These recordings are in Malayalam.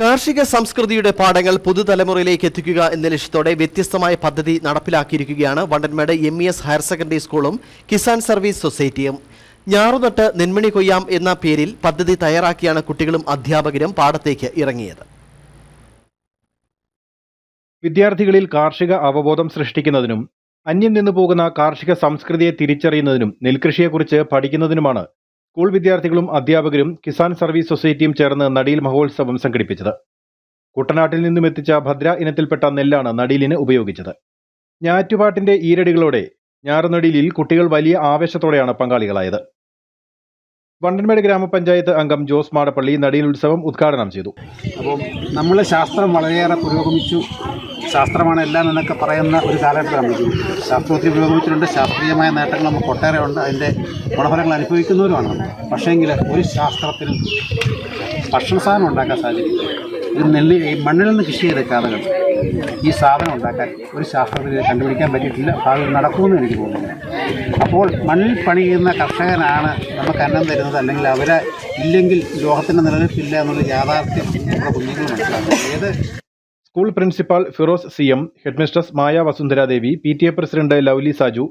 കാർഷിക സംസ്കൃതിയുടെ പാഠങ്ങൾ പുതുതലമുറയിലേക്ക് എത്തിക്കുക എന്ന ലക്ഷ്യത്തോടെ വ്യത്യസ്തമായ പദ്ധതി നടപ്പിലാക്കിയിരിക്കുകയാണ് Vandanmedu M E S higher secondary സ്കൂളും കിസാൻ സർവീസ് സൊസൈറ്റിയും ഞാറുനട്ട് നെന്മണി കൊയ്യാം എന്ന പേരിൽ പദ്ധതി തയ്യാറാക്കിയാണ് കുട്ടികളും അധ്യാപകരും പാടത്തേക്ക് ഇറങ്ങിയത്. വിദ്യാർത്ഥികളിൽ കാർഷിക അവബോധം സൃഷ്ടിക്കുന്നതിനും അന്യം നിന്നു പോകുന്ന കാർഷിക സംസ്കൃതിയെ തിരിച്ചറിയുന്നതിനും നെൽകൃഷിയെക്കുറിച്ച് പഠിക്കുന്നതിനുമാണ് സ്കൂൾ വിദ്യാർത്ഥികളും അധ്യാപകരും കിസാൻ സർവീസ് സൊസൈറ്റിയും ചേർന്ന് നടിയിൽ മഹോത്സവം സംഘടിപ്പിച്ചത്. കുട്ടനാട്ടിൽ നിന്നും എത്തിച്ച ഭദ്ര ഇനത്തിൽപ്പെട്ട നെല്ലാണ് നടീലിന് ഉപയോഗിച്ചത്. ഞാറ്റുപാട്ടിന്റെ ഈരടികളോടെ ഞാറുനടീലിൽ കുട്ടികൾ വലിയ ആവേശത്തോടെയാണ് പങ്കാളികളായത്. വണ്ടൻമേട് ഗ്രാമപഞ്ചായത്ത് അംഗം ജോസ് മാടപ്പള്ളി നടീൽ ഉത്സവം ഉദ്ഘാടനം ചെയ്തു. അപ്പം നമ്മളെ ശാസ്ത്രം വളരെയേറെ പുരോഗമിച്ചു. ശാസ്ത്രമാണ് എല്ലാം എന്നൊക്കെ പറയുന്ന ഒരു കാലഘട്ടമാണ് ജീവിക്കുന്നത്. ശാസ്ത്രം ഒത്തിരി പുരോഗമിച്ചിട്ടുണ്ട്. ശാസ്ത്രീയമായ നേട്ടങ്ങൾ നമുക്ക് ഒട്ടേറെ ഉണ്ട് അതിന്റെ ഗുണഫലങ്ങൾ അനുഭവിക്കുന്നവരുമാണ്. നമ്മൾ പക്ഷേങ്കിൽ ഒരു ശാസ്ത്രത്തിനും ഭക്ഷണ സാധനം ഉണ്ടാക്കാൻ സാധിക്കും ഇത് നെല്ല് ഈ മണ്ണിൽ നിന്ന് കൃഷി ചെയ്ത ഈ സാധനം ഉണ്ടാക്കാൻ ഒരു ശാസ്ത്രത്തിന് കണ്ടുപിടിക്കാൻ പറ്റിയിട്ടില്ല. ഭാവിയിൽ നടക്കുമെന്ന് എനിക്ക് തോന്നുന്നു അപ്പോൾ മണ്ണിൽ പണി ചെയ്യുന്ന കർഷകനാണ് നമുക്ക് അന്നം തരുന്നത്. അല്ലെങ്കിൽ അവരെ ഇല്ലെങ്കിൽ ലോകത്തിന്റെ നിലനിൽപ്പില്ല എന്നുള്ള യാഥാർത്ഥ്യം നമ്മുടെ കുഞ്ഞുങ്ങൾ മനസ്സിലാക്കും ഏത് school principal Firoz C M headmistress Maya Vasundharadevi P T A president Lovely Saju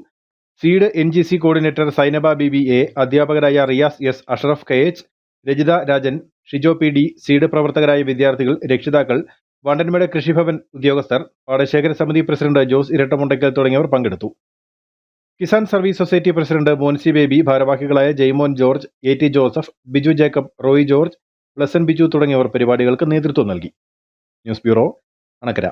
seed N G C coordinator Zainaba B B A അധ്യാപകരായ Riyas S Ashraf K H Rajitha Rajan Shijo P D seed പ്രവർത്തകരായ വിദ്യാർത്ഥികൾ രക്ഷിതാക്കൾ വണ്ടൻമേട് കൃഷിഭവൻ ഉദ്യോഗസ്ഥർ പാടശേഖര സമിതി പ്രസിഡന്റ് ജോസ് ഇരട്ടമുണ്ടയ്ക്കൽ തുടങ്ങിയവർ പങ്കെടുത്തു. Kisan service society president Monsy Baby ഭാരവാഹികളായ Jaimon George A T Joseph Biju Jacob Roy George Plasan Biju തുടങ്ങിയവർ പരിപാടികൾക്ക് നേതൃത്വം നൽകി. News bureau Anakkara.